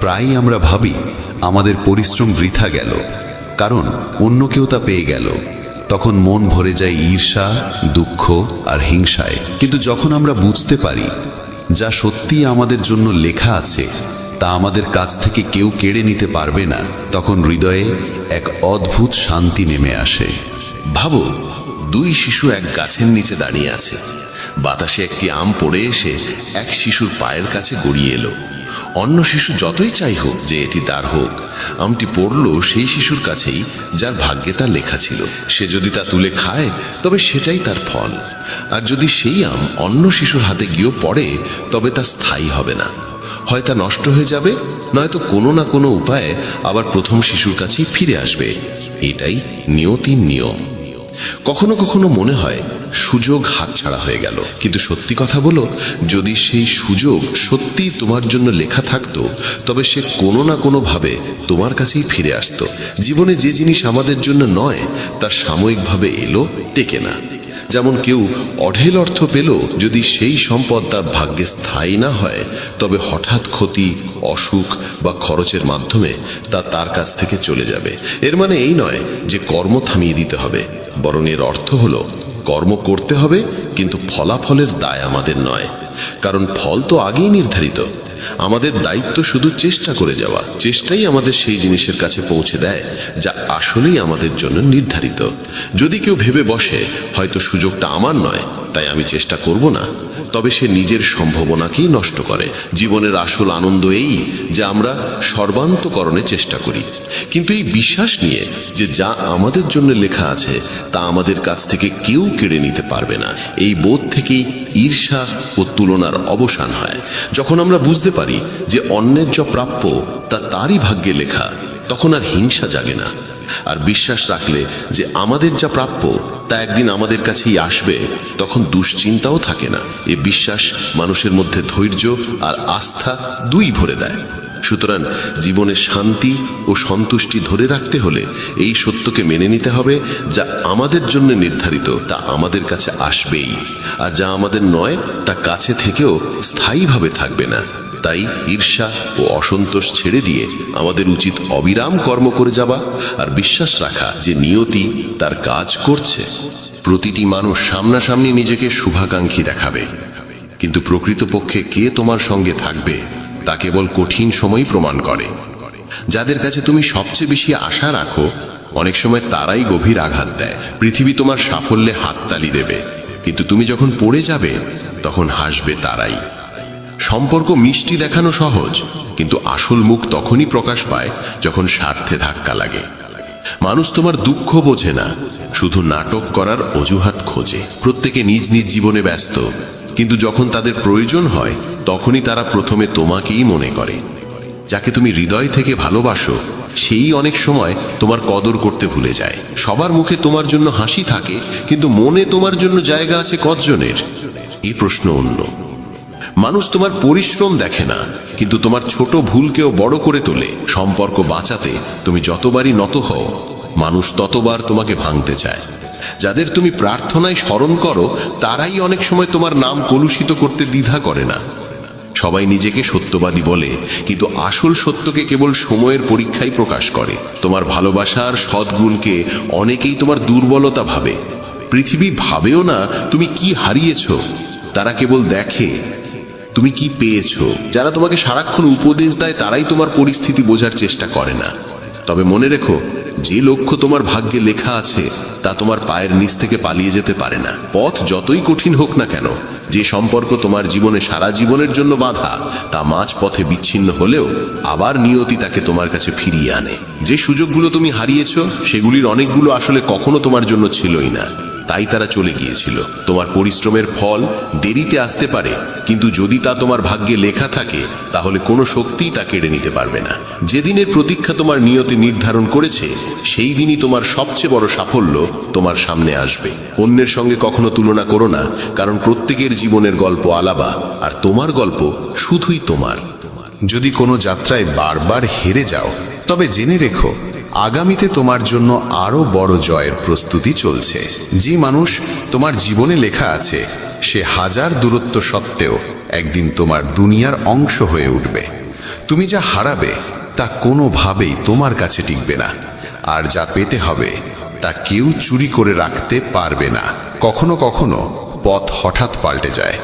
প্রায়ই আমরা ভাবি, আমাদের পরিশ্রম বৃথা গেল, কারণ অন্য কেউ তা পেয়ে গেল। তখন মন ভরে যায় ঈর্ষা, দুঃখ আর হিংসায়। কিন্তু যখন আমরা বুঝতে পারি যা সত্যিই আমাদের জন্য লেখা আছে, তা আমাদের কাছ থেকে কেউ কেড়ে নিতে পারবে না, তখন হৃদয়ে এক অদ্ভুত শান্তি নেমে আসে। ভাবো, দুই শিশু এক গাছের নিচে দাঁড়িয়ে আছে। বাতাসে একটি আম পড়ে এসে এক শিশুর পায়ের কাছে গড়িয়ে এলো। অন্য শিশু যতই চাই হোক যে এটি তার হোক, আমটি পড়ল সেই শিশুর কাছেই যার ভাগ্যে তা লেখা ছিল। সে যদি তা তুলে খায়, তবে সেটাই তার ফল। আর যদি সেই আম অন্য শিশুর হাতে গিয়েও পড়ে, তবে তা স্থায়ী হবে না। হয় তা নষ্ট হয়ে যাবে, নয়তো কোনো না কোনো উপায়ে আবার প্রথম শিশুর কাছেই ফিরে আসবে। এটাই নিয়তির নিয়ম। কখনো কখনো মনে হয় সুযোগ হাতছাড়া হয়ে গেল। কিন্তু সত্যি কথা বলো, যদি সেই সুযোগ সত্যি তোমার জন্য লেখা থাকতো, তবে সে কোনো না কোনোভাবে তোমার কাছেই ফিরে আসতো। জীবনে যে জিনিস আমাদের জন্য নয়, তা সাময়িকভাবে এলো, টেকে না। যেমন কেউ অঢেল অর্থ পেল যদি সেই সম্পদ তার ভাগ্যে স্থায়ী না হয়, তবে হঠাৎ ক্ষতি, অসুখ বা খরচের মাধ্যমে তা তার কাছ থেকে চলে যাবে। এর মানে এই নয় যে কর্ম থামিয়ে দিতে হবে, বরং এর অর্থ হল কর্ম করতে হবে, কিন্তু ফলাফলের দায় আমাদের নয়। কারণ ফল তো আগেই নির্ধারিত। আমাদের দায়িত্ব শুধু চেষ্টা করে যাওয়া। চেষ্টাই আমাদের সেই জিনিসের কাছে পৌঁছে দেয়, যা আসলেই আমাদের জন্য নির্ধারিত। যদি কেউ ভেবে বসে, হয়তো সুযোগটা আমার নয়, তাই আমি চেষ্টা করব না। তবে সে নিজের সম্ভাবনাকেই নষ্ট করে। জীবনের আসল আনন্দ এই, যে আমরা সর্বান্তকরণে চেষ্টা করি। কিন্তু এই বিশ্বাস নিয়ে যে যা আমাদের জন্য লেখা আছে, তা আমাদের কাছ থেকে কেউ কেড়ে নিতে পারবে না। এই বোধ থেকেই ঈর্ষা ও তুলনার অবসান হয়। যখন আমরা বুঝতে পারি যে অন্যের যা প্রাপ্য, তা তারই ভাগ্যে লেখা, তখন আর হিংসা জাগে না। আর বিশ্বাস রাখলে যে আমাদের যা প্রাপ্য, তা একদিন আমাদের কাছেই আসবে, তখন দুশ্চিন্তাও থাকে না। এ বিশ্বাস মানুষের মধ্যে ধৈর্য আর আস্থা দুই ভরে দেয়। সুতরাং জীবনে শান্তি ও সন্তুষ্টি ধরে রাখতে হলে এই সত্যকে মেনে নিতে হবে, যা আমাদের জন্য নির্ধারিত, তা আমাদের কাছে আসবেই। আর যা আমাদের নয়, তা কাছে থেকেও স্থায়ীভাবে থাকবে না। তাই ঈর্ষা ও অসন্তোষ ছেড়ে দিয়ে আমাদের উচিত অবিরাম কর্ম করে যাওয়া আর বিশ্বাস রাখা যে নিয়তি তার কাজ করছে। প্রতিটি মানুষ সামনাসামনি নিজেকে শুভাকাঙ্ক্ষী দেখাবে। কিন্তু প্রকৃতপক্ষে কে তোমার সঙ্গে থাকবে তা কেবল কঠিন সময় প্রমাণ করে। যাদের কাছে তুমি সবচেয়ে বেশি আশা রাখো, অনেক সময় তারাই গভীর আঘাত দেয়। পৃথিবী তোমার সাফল্যে হাততালি দেবে। কিন্তু তুমি যখন পড়ে যাবে, তখন হাসবে তারাই। সম্পর্ক মিষ্টি দেখানো সহজ, কিন্তু আসল মুখ তখনই প্রকাশ পায় যখন স্বার্থে ধাক্কা লাগে। মানুষ তোমার দুঃখ বোঝে না, শুধু নাটক করার অজুহাত খোঁজে। প্রত্যেকে নিজ নিজ জীবনে ব্যস্ত, কিন্তু যখন তাদের প্রয়োজন হয়, তখনই তারা প্রথমে তোমাকেই মনে করে। যাকে তুমি হৃদয় থেকে ভালোবাসো, সেই অনেক সময় তোমার কদর করতে ভুলে যায়। সবার মুখে তোমার জন্য হাসি থাকে, কিন্তু মনে তোমার জন্য জায়গা আছে কতজনের? এই প্রশ্ন অন্য। মানুষ তোমার পরিশ্রম দেখে না, কিন্তু তোমার ছোট ভুলকেও বড় করে তোলে। সম্পর্ক বাঁচাতে তুমি যতবারই নত হও, মানুষ ততবার তোমাকে ভাঙতে চায়। যাদের তুমি প্রার্থনায় স্মরণ করো, তারাই অনেক সময় তোমার নাম কলুষিত করতে দ্বিধা করে না। সবাই নিজেকে সত্যবাদী বলে, কিন্তু আসল সত্যকে কেবল সময়ের পরীক্ষাই প্রকাশ করে। তোমার ভালোবাসার সদ্গুণকে অনেকেই তোমার দুর্বলতা ভাবে। পৃথিবী ভাবেও না তুমি কি হারিয়েছ, তারা কেবল দেখে তুমি কি পেয়েছ? যারা তোমাকে সারাক্ষণ উপদেশ দেয়, তারাই তোমার পরিস্থিতি বোঝার চেষ্টা করে না। তবে মনে রেখো, যে লক্ষ্য তোমার ভাগ্যে লেখা আছে, তা তোমার পায়ের নিচ থেকে পালিয়ে যেতে পারে না। পথ যতই কঠিন হোক না কেন, যে সম্পর্ক তোমার জীবনে সারা জীবনের জন্য বাধা, তা মাঝ পথে বিচ্ছিন্ন হলেও আবার নিয়তি তাকে তোমার কাছে ফিরিয়ে আনে। যে সুযোগগুলো তুমি হারিয়েছ, সেগুলির অনেকগুলো আসলে কখনো তোমার জন্য ছিলই না। তাই তারা চলে গিয়েছিল। তোমার পরিশ্রমের ফল দেরিতে আসতে পারে, কিন্তু যদি তা তোমার ভাগ্যে লেখা থাকে, তাহলে কোনো শক্তিই তা কেড়ে নিতে পারবে না। যেদিনের প্রতীক্ষা তোমার নিয়তি নির্ধারণ করেছে, সেই দিনই তোমার সবচেয়ে বড় সাফল্য তোমার সামনে আসবে। অন্যের সঙ্গে কখনো তুলনা করো না, কারণ প্রত্যেকের জীবনের গল্প আলাবা আর তোমার গল্প শুধুই তোমার। যদি কোনো যাত্রায় বারবার হেরে যাও, তবে জেনে রেখো আগামীতে তোমার জন্য আরও বড় জয়ের প্রস্তুতি চলছে। যে মানুষ তোমার জীবনে লেখা আছে, সে হাজার দূরত্ব সত্ত্বেও একদিন তোমার দুনিয়ার অংশ হয়ে উঠবে। তুমি যা হারাবে, তা কোনোভাবেই তোমার কাছে টিকবে না। আর যা পেতে হবে, তা কেউ চুরি করে রাখতে পারবে না। কখনো কখনো পথ হঠাৎ পাল্টে যায়।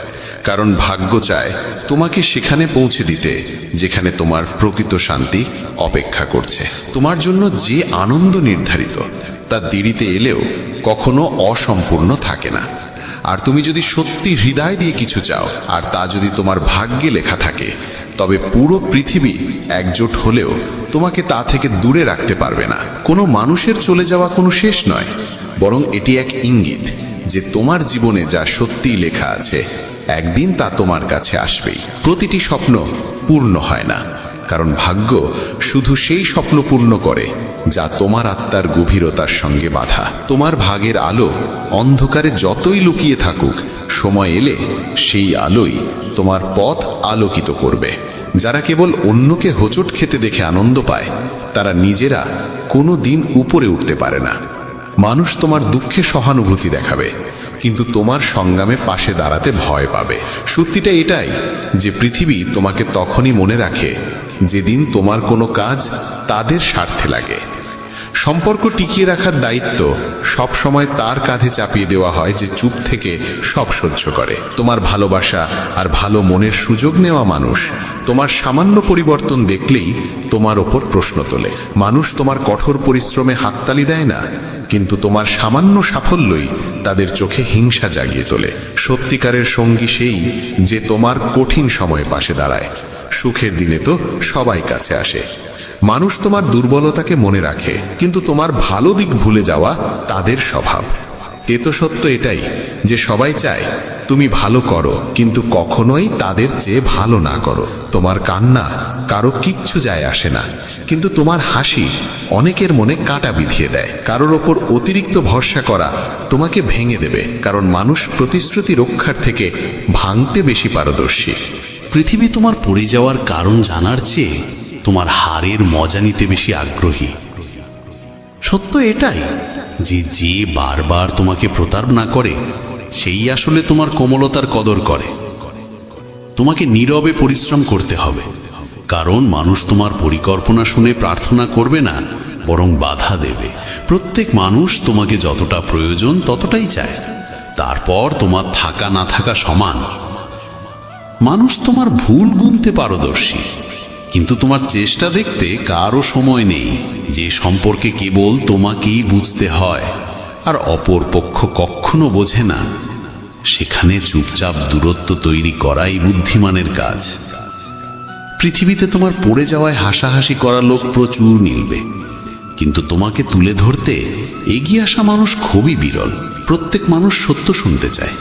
কারণ ভাগ্য চায় তোমাকে সেখানে পৌঁছে দিতে, যেখানে তোমার প্রকৃত শান্তি অপেক্ষা করছে। তোমার জন্য যে আনন্দ নির্ধারিত, তা দেরিতে এলেও কখনো অসম্পূর্ণ থাকে না। আর তুমি যদি সত্যি হৃদয় দিয়ে কিছু চাও, আর তা যদি তোমার ভাগ্যে লেখা থাকে, তবে পুরো পৃথিবী একজোট হলেও তোমাকে তা থেকে দূরে রাখতে পারবে না। কোনো মানুষের চলে যাওয়া কোনো শেষ নয়, বরং এটি এক ইঙ্গিত যে তোমার জীবনে যা সত্যিই লেখা আছে একদিন তা তোমার কাছে আসবেই। প্রতিটি স্বপ্ন পূর্ণ হয় না। কারণ ভাগ্য শুধু সেই স্বপ্ন পূর্ণ করে, যা তোমার আত্মার গভীরতার সঙ্গে বাঁধা। তোমার ভাগের আলো অন্ধকারে যতই লুকিয়ে থাকুক, সময় এলে সেই আলোই তোমার পথ আলোকিত করবে। যারা কেবল অন্যকে হোঁচট খেতে দেখে আনন্দ পায়, তারা নিজেরা কোনো দিন উপরে উঠতে পারে না। মানুষ তোমার দুঃখে সহানুভূতি দেখাবে। কিন্তু তোমার সংগ্রামে পাশে দাঁড়াতে ভয় পাবে। সত্যিটা এটাই যে পৃথিবী তোমাকে তখনই মনে রাখে যেদিন তোমার কোনো কাজ তাদের স্বার্থে লাগে। সম্পর্ক টিকিয়ে রাখার দায়িত্ব সব সময় তার কাঁধে চাপিয়ে দেওয়া হয় যে চুপ থেকে সব সহ্য করে। তোমার ভালোবাসা আর ভালো মনের সুযোগ নেওয়া মানুষ। তোমার সামান্য পরিবর্তন দেখলেই তোমার ওপর প্রশ্ন তোলে। মানুষ তোমার কঠোর পরিশ্রমে হাততালি দেয় না, কিন্তু তোমার সামান্য সাফল্যই তাদের চোখে হিংসা জাগিয়ে তোলে। সত্যিকারের সঙ্গী সেই যে তোমার কঠিন সময়ে পাশে দাঁড়ায়। সুখের দিনে তো সবাই কাছে আসে। মানুষ তোমার দুর্বলতাকে মনে রাখে, কিন্তু তোমার ভালো দিক ভুলে যাওয়া তাদের স্বভাব। তেতো সত্য এটাই যে সবাই চায়, তুমি ভালো করো, কিন্তু কখনোই তাদের চেয়ে ভালো না করো। তোমার কান্না কারও কিচ্ছু যায় আসে না, কিন্তু তোমার হাসি অনেকের মনে কাঁটা বিধিয়ে দেয়। কারোর ওপর অতিরিক্ত ভরসা করা তোমাকে ভেঙে দেবে, কারণ মানুষ প্রতিশ্রুতি রক্ষার থেকে ভাঙতে বেশি পারদর্শী। পৃথিবী তোমার পড়ে যাওয়ার কারণ জানার চেয়ে তোমার হারের মজা নিতে বেশি আগ্রহী। সত্য এটাই যে যে বারবার তোমাকে প্রতারণা করে, সেই আসলে তোমার কোমলতার কদর করে। তোমাকে নীরবে পরিশ্রম করতে হবে, কারণ মানুষ তোমার পরিকল্পনা শুনে প্রার্থনা করবে না, বরং বাধা দেবে। প্রত্যেক মানুষ তোমাকে যতটা প্রয়োজন ততটাই চায়। তারপর তোমার থাকা না থাকা সমান। মানুষ তোমার ভুল গুনতে পারদর্শী। কিন্তু তোমার চেষ্টা দেখতে কারও সময় নেই। যে সম্পর্কে কেবল তোমাকেই বুঝতে হয়, আর অপর পক্ষ কখনো বোঝে না। সেখানে চুপচাপ দূরত্ব তৈরি করাই বুদ্ধিমানের কাজ। পৃথিবীতে তোমার পড়ে যাওয়ায় হাসাহাসি করা লোক প্রচুর মিলবে কিন্তু তোমাকে তুলে ধরতে এগিয়ে আসা মানুষ খুবই বিরল। প্রত্যেক মানুষ সত্য শুনতে চায়।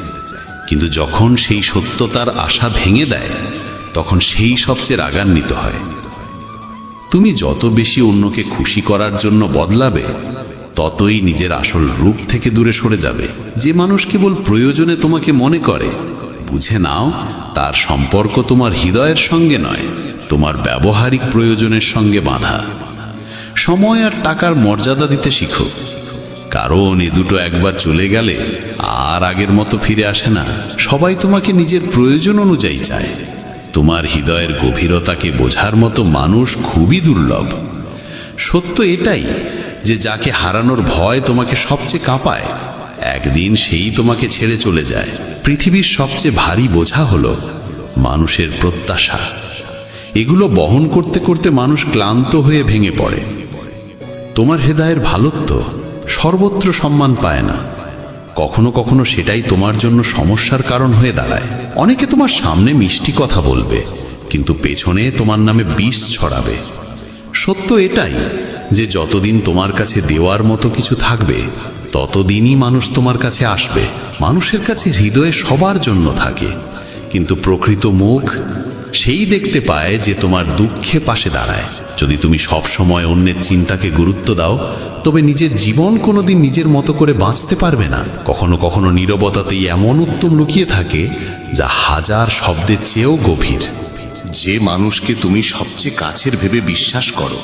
কিন্তু যখন সেই সত্য তার আশা ভেঙে দেয় তখন সেই সবচেয়ে রাগান্বিত হয়। তুমি যত বেশি অন্যকে খুশি করার জন্য বদলাবে, ততই নিজের আসল রূপ থেকে দূরে সরে যাবে। যে মানুষ কেবল প্রয়োজনে তোমাকে মনে করে, বুঝে নাও, তার সম্পর্ক তোমার হৃদয়ের সঙ্গে নয়, তোমার ব্যবহারিক প্রয়োজনের সঙ্গে বাঁধা। সময় আর টাকার মর্যাদা দিতে শিখো। কারণ এ দুটো একবার চলে গেলে আর আগের মতো ফিরে আসে না। সবাই তোমাকে নিজের প্রয়োজন অনুযায়ী চায়। তোমার হৃদয়ের গভীরতাকে বোঝার মতো মানুষ খুবই দুর্লভ। সত্য এটাই যে যাকে হারানোর ভয় তোমাকে সবচেয়ে কাঁপায়, একদিন সেই তোমাকে ছেড়ে চলে যায়। পৃথিবীর সবচেয়ে ভারী বোঝা হলো মানুষের প্রত্যাশা। এগুলো বহন করতে করতে মানুষ ক্লান্ত হয়ে ভেঙে পড়ে। তোমার হৃদয়ের ভালোত্ব সর্বত্র সম্মান পায় না। কখনো কখনো সেটাই তোমার জন্য সমস্যার কারণ হয়ে দাঁড়ায়। অনেকে তোমার সামনে মিষ্টি কথা বলবে, কিন্তু পেছনে তোমার নামে বিষ ছড়াবে। সত্য এটাই যে যতদিন তোমার কাছে দেওয়ার মতো কিছু থাকবে, ততদিনই মানুষ তোমার কাছে আসবে। মানুষের কাছে হৃদয়ে সবার জন্য থাকে, কিন্তু প্রকৃত মুখ সেই দেখতে পায় যে তোমার দুঃখে পাশে দাঁড়ায়। যদি তুমি সব সময় অন্যের চিন্তাকে গুরুত্ব দাও, তবে নিজের জীবন কোনোদিন নিজের মতো করে বাঁচতে পারবে না। কখনো কখনো নীরবতাতেই এমন উত্তম লুকিয়ে থাকে, যা হাজার শব্দের চেয়েও গভীর। যে মানুষকে তুমি সবচেয়ে কাছের ভেবে বিশ্বাস করো,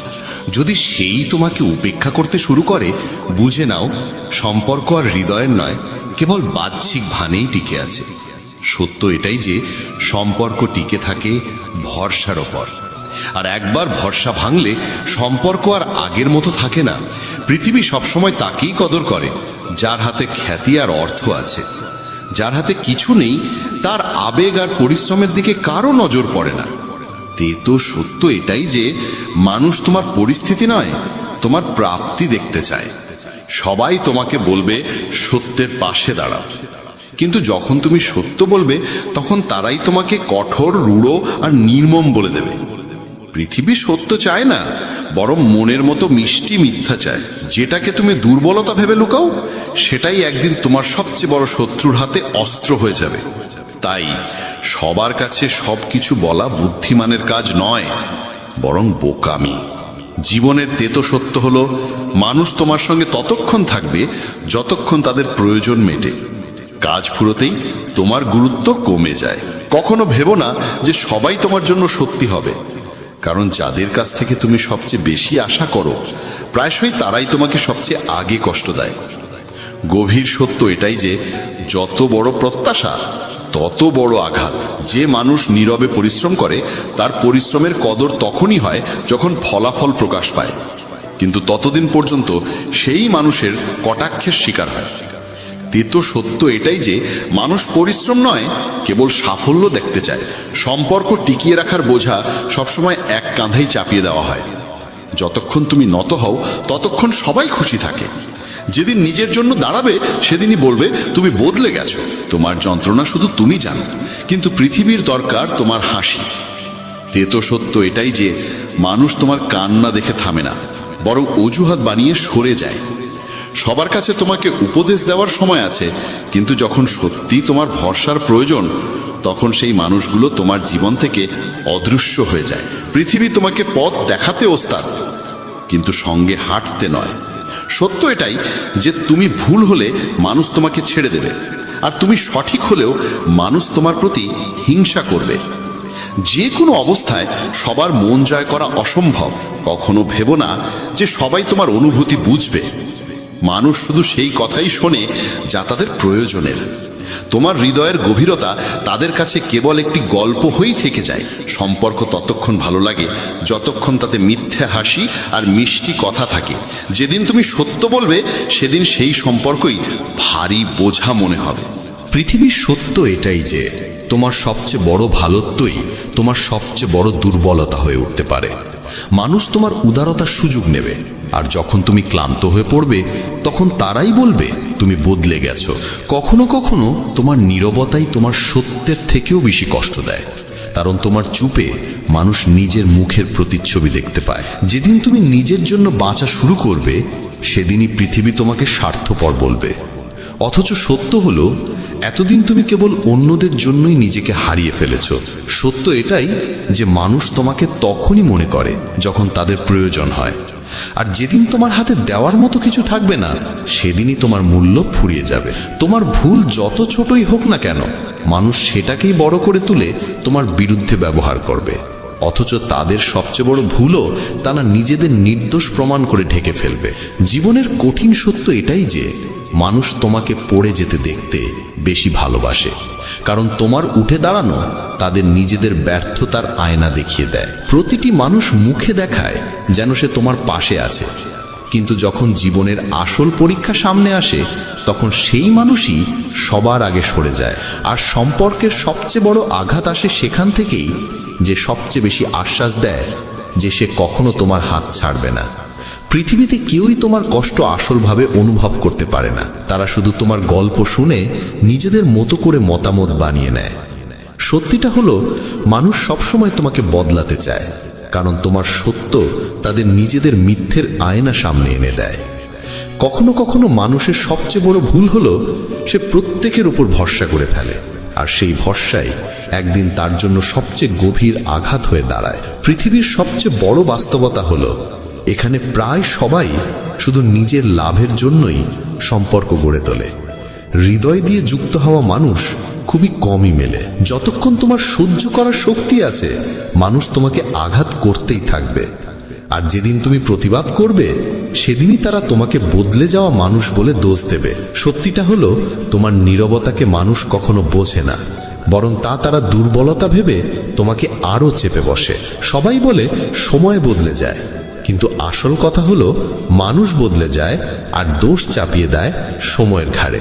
যদি সেই তোমাকে উপেক্ষা করতে শুরু করে, বুঝে নাও, সম্পর্ক আর হৃদয়ের নয়, কেবল বাহ্যিক ভানেই টিকে আছে। সত্য এটাই যে সম্পর্ক টিকে থাকে ভরসার ওপর। আর একবার ভরসা ভাঙলে সম্পর্ক আর আগের মতো থাকে না। পৃথিবী সবসময় তাকেই কদর করে, যার হাতে খ্যাতি আর অর্থ আছে। যার হাতে কিছু নেই, তার আবেগ আর পরিশ্রমের দিকে কারও নজর পড়ে না। তে তো সত্য এটাই যে মানুষ তোমার পরিস্থিতি নয়, তোমার প্রাপ্তি দেখতে চায়। সবাই তোমাকে বলবে, সত্যের পাশে দাঁড়াও। কিন্তু যখন তুমি সত্য বলবে, তখন তারাই তোমাকে কঠোর, রূঢ় আর নির্মম বলে দেবে। পৃথিবী সত্য চায় না, বরং মনের মতো মিষ্টি মিথ্যা চায়। যেটাকে তুমি দুর্বলতা ভেবে লুকাও, সেটাই একদিন তোমার সবচেয়ে বড় শত্রুর হাতে অস্ত্র হয়ে যাবে। তাই সবার কাছে সব কিছু বলা বুদ্ধিমানের কাজ নয়, বরং বোকামি। জীবনের তেতো সত্য হলো, মানুষ তোমার সঙ্গে ততক্ষণ থাকবে, যতক্ষণ তাদের প্রয়োজন মেটে। কাজ ফুরোতেই তোমার গুরুত্ব কমে যায়। কখনো ভেবো না যে সবাই তোমার জন্য সত্যি হবে। কারণ যাদের কাছ থেকে তুমি সবচেয়ে বেশি আশা করো, প্রায়শই তারাই তোমাকে সবচেয়ে আগে কষ্ট দেয়। গভীর সত্য এটাই যে, যত বড় প্রত্যাশা, তত বড় আঘাত। যে মানুষ নীরবে পরিশ্রম করে, তার পরিশ্রমের কদর তখনই হয় যখন ফলাফল প্রকাশ পায়। কিন্তু ততদিন পর্যন্ত সেই মানুষের কটাক্ষের শিকার হয়। তেতো সত্য এটাই যে মানুষ পরিশ্রম নয়, কেবল সাফল্য দেখতে চায়। সম্পর্ক টিকিয়ে রাখার বোঝা সবসময় এক কাঁধেই চাপিয়ে দেওয়া হয়। যতক্ষণ তুমি নত হও, ততক্ষণ সবাই খুশি থাকে। যেদিন নিজের জন্য দাঁড়াবে, সেদিনই বলবে, তুমি বদলে গেছো। তোমার যন্ত্রণা শুধু তুমি জানো। কিন্তু পৃথিবীর দরকার তোমার হাসি। তেতো সত্য এটাই যে মানুষ তোমার কান্না দেখে থামে না, বরং অজুহাত বানিয়ে সরে যায়। সবার কাছে তোমাকে উপদেশ দেওয়ার সময় আছে, কিন্তু যখন সত্যি তোমার ভরসার প্রয়োজন, তখন সেই মানুষগুলো তোমার জীবন থেকে অদৃশ্য হয়ে যায়। পৃথিবী তোমাকে পথ দেখাতে ওস্তাদ, কিন্তু সঙ্গে হাঁটতে নয়। সত্য এটাই যে তুমি ভুল হলে মানুষ তোমাকে ছেড়ে দেবে, আর তুমি সঠিক হলেও মানুষ তোমার প্রতি হিংসা করবে। যে কোনো অবস্থায় সবার মন জয় করা অসম্ভব, কখনো ভেবো না যে সবাই তোমার অনুভূতি বুঝবে। মানুষ শুধু সেই কথাই শোনে যা তাদের প্রয়োজনের। তোমার হৃদয়ের গভীরতা তাদের কাছে কেবল একটি গল্প হয়েই থেকে যায়। সম্পর্ক ততক্ষণ ভালো লাগে, যতক্ষণ তাতে মিথ্যে হাসি আর মিষ্টি কথা থাকে। যেদিন তুমি সত্য বলবে, সেদিন সেই সম্পর্কই ভারী বোঝা মনে হবে। পৃথিবীর সত্য এটাই যে, তোমার সবচেয়ে বড় ভালোত্বই তোমার সবচেয়ে বড় দুর্বলতা হয়ে উঠতে পারে। মানুষ তোমার উদারতার সুযোগ নেবে। আর যখন তুমি ক্লান্ত হয়ে পড়বে, তখন তারাই বলবে, তুমি বদলে গেছো। কখনো কখনো তোমার নীরবতাই তোমার সত্যের থেকেও বেশি কষ্ট দেয়। কারণ তোমার চুপে মানুষ নিজের মুখের প্রতিচ্ছবি দেখতে পায়। যেদিন তুমি নিজের জন্য বাঁচা শুরু করবে, সেদিনই পৃথিবী তোমাকে স্বার্থপর বলবে। অথচ সত্য হলো, এতদিন তুমি কেবল অন্যদের জন্যই নিজেকে হারিয়ে ফেলেছ। সত্য এটাই যে মানুষ তোমাকে তখনই মনে করে, যখন তাদের প্রয়োজন হয়। আর যেদিন তোমার হাতে দেওয়ার মতো কিছু থাকবে না, সেদিনই তোমার মূল্য ফুরিয়ে যাবে। তোমার ভুল যত ছোটই হোক না কেন, মানুষ সেটাকেই বড় করে তুলে তোমার বিরুদ্ধে ব্যবহার করবে। অথচ তাদের সবচেয়ে বড় ভুলও তারা নিজেদের নির্দোষ প্রমাণ করে ঢেকে ফেলবে। জীবনের কঠিন সত্য এটাই যে, মানুষ তোমাকে পড়ে যেতে দেখতে বেশি ভালোবাসে। কারণ তোমার উঠে দাঁড়ানো তাদের নিজেদের ব্যর্থতার আয়না দেখিয়ে দেয়। প্রতিটি মানুষ মুখে দেখায় যেন সে তোমার পাশে আছে। কিন্তু যখন জীবনের আসল পরীক্ষা সামনে আসে, তখন সেই মানুষই সবার আগে সরে যায়। আর সম্পর্কের সবচেয়ে বড় আঘাত আসে সেখান থেকেই যে সবচেয়ে বেশি আশ্বাস দেয় যে সে কখনো তোমার হাত ছাড়বে না। পৃথিবীতে কেউই তোমার কষ্ট আসলভাবে অনুভব করতে পারে না। তারা শুধু তোমার গল্প শুনে নিজেদের মতো করে মতামত বানিয়ে নেয়। সত্যিটা হলো, মানুষ সবসময় তোমাকে বদলাতে চায়। কারণ তোমার সত্য তাদের নিজেদের মিথ্যের আয়না সামনে এনে দেয়। কখনো কখনো মানুষের সবচেয়ে বড় ভুল হলো, সে প্রত্যেকের উপর ভরসা করে ফেলে, আর সেই ভরসাই একদিন তার জন্য সবচেয়ে গভীর আঘাত হয়ে দাঁড়ায়। পৃথিবীর সবচেয়ে বড় বাস্তবতা হলো, এখানে প্রায় সবাই শুধু নিজের লাভের জন্যই সম্পর্ক গড়ে তোলে। হৃদয় দিয়ে যুক্ত হওয়া মানুষ খুবই কমই মেলে। যতক্ষণ তোমার সহ্য করার শক্তি আছে, মানুষ তোমাকে আঘাত করতেই থাকবে। আর যেদিন তুমি প্রতিবাদ করবে, সেদিনই তারা তোমাকে বদলে যাওয়া মানুষ বলে দোষ দেবে। সত্যিটা হলো, তোমার নীরবতাকে মানুষ কখনো বোঝে না। বরং তা তারা দুর্বলতা ভেবে তোমাকে আরও চেপে বসে। সবাই বলে, সময় বদলে যায়। কিন্তু আসল কথা হলো, মানুষ বদলে যায় আর দোষ চাপিয়ে দেয় সময়ের ঘাড়ে।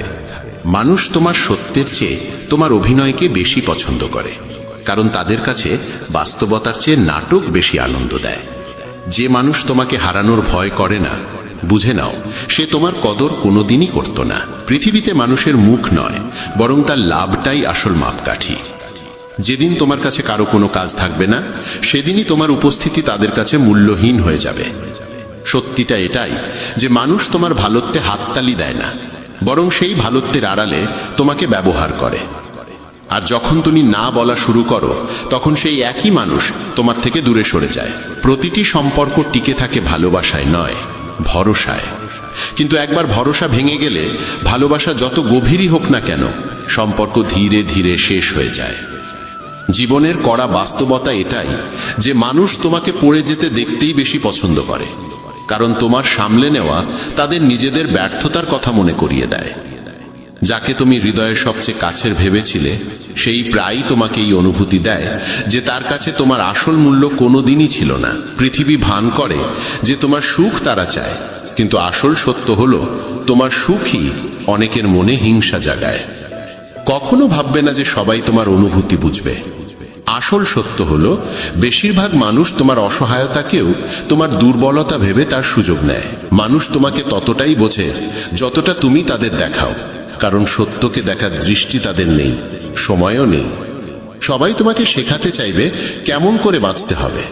মানুষ তোমার সত্যের চেয়ে তোমার অভিনয়কে বেশি পছন্দ করে, কারণ তাদের কাছে বাস্তবতার চেয়ে নাটক বেশি আনন্দ দেয়। যে মানুষ তোমাকে হারানোর ভয় করে না, বুঝে নাও, সে তোমার কদর কোনোদিনই করত না। পৃথিবীতে মানুষের মুখ নয়, বরং তার লাভটাই আসল মাপকাঠি। যেদিন তোমার কাছে কারও কোনো কাজ থাকবে না, সেদিনই তোমার উপস্থিতি তাদের কাছে মূল্যহীন হয়ে যাবে। সত্যিটা এটাই যে মানুষ তোমার ভালোত্বে হাততালি দেয় না বরং সেই ভালোত্বের আড়ালে তোমাকে ব্যবহার করে। আর যখন তুমি না বলা শুরু করো, তখন সেই একই মানুষ তোমার থেকে দূরে সরে যায়। প্রতিটি সম্পর্ক টিকে থাকে ভালোবাসায় নয়, ভরসায়। কিন্তু একবার ভরসা ভেঙে গেলে ভালোবাসা যত গভীরই হোক না কেন, সম্পর্ক ধীরে ধীরে শেষ হয়ে যায়। জীবনের কড়া বাস্তবতা এটাই যে মানুষ তোমাকে পড়ে যেতে দেখতেই বেশি পছন্দ করে। কারণ তোমার সামলে নেওয়া তাদের নিজেদের ব্যর্থতার কথা মনে করিয়ে দেয়। যাকে তুমি হৃদয়ের সবচেয়ে কাছের ভেবেছিলে, সেই প্রায়ই তোমাকে এই অনুভূতি দেয় যে তার কাছে তোমার আসল মূল্য কোনোদিনই ছিল না। পৃথিবী ভান করে যে তোমার সুখ তারা চায়, কিন্তু আসল সত্য হলো, তোমার সুখই অনেকের মনে হিংসা জাগায়। কখনো ভাববে না যে সবাই তোমার অনুভূতি বুঝবে। আসল সত্য হলো, বেশিরভাগ মানুষ তোমার অসহায়তাকেও তোমার দুর্বলতা ভেবে তার সুযোগ নেয়। মানুষ তোমাকে ততটাই বোঝে যতটা তুমি তাদের দেখাও, কারণ সত্যকে দেখার দৃষ্টি তাদের নেই, সময়ও নেই। সবাই তোমাকে শেখাতে চাইবে কেমন করে বাঁচতে হবে,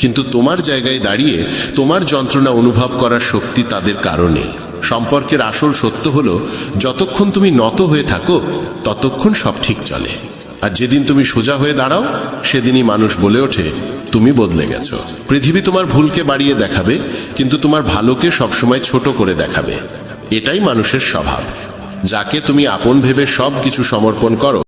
কিন্তু তোমার জায়গায় দাঁড়িয়ে তোমার যন্ত্রণা অনুভব করার শক্তি তাদের কারণে সম্পর্কের আসল সত্য হলো, যতক্ষণ তুমি নত হয়ে থাকো, ততক্ষণ সব ঠিক চলে। আর যেদিন তুমি সোজা হয়ে দাঁড়াও, সেদিনই মানুষ বলে ওঠে, তুমি বদলে গেছো। পৃথিবী তোমার ভুলকে বাড়িয়ে দেখাবে, কিন্তু তোমার ভালোকে সবসময় ছোট করে দেখাবে। এটাই মানুষের স্বভাব। যাকে তুমি আপন ভেবে সব কিছু সমর্পণ করো